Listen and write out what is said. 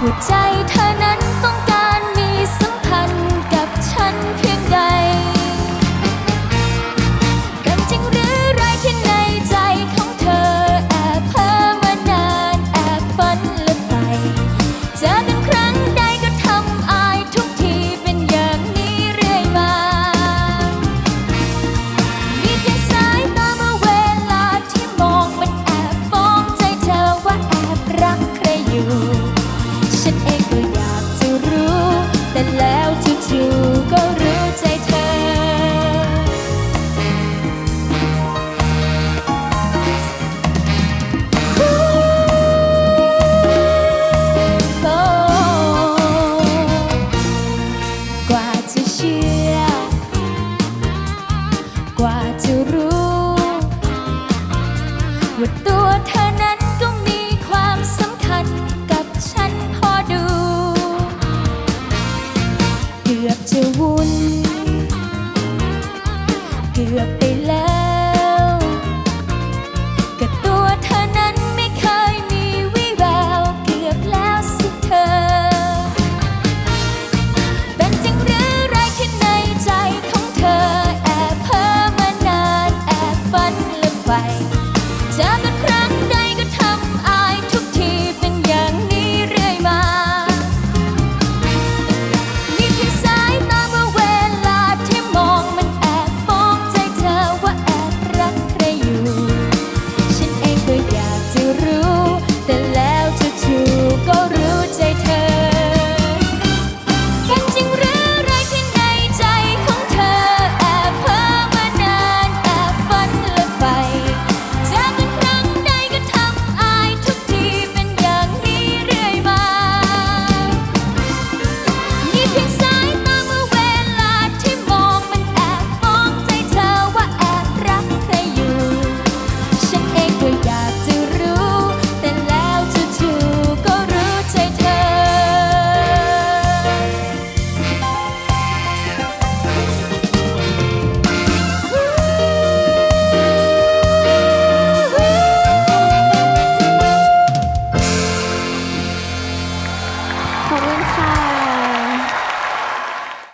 我在他 ฉันเองก็อยากจะรู้ แต่แล้วจู่ๆก็รู้ใจเธอ กว่าจะเชื่อ กว่าจะรู้ ว่าตัวเธอนั้น จะวุ่นเกือบ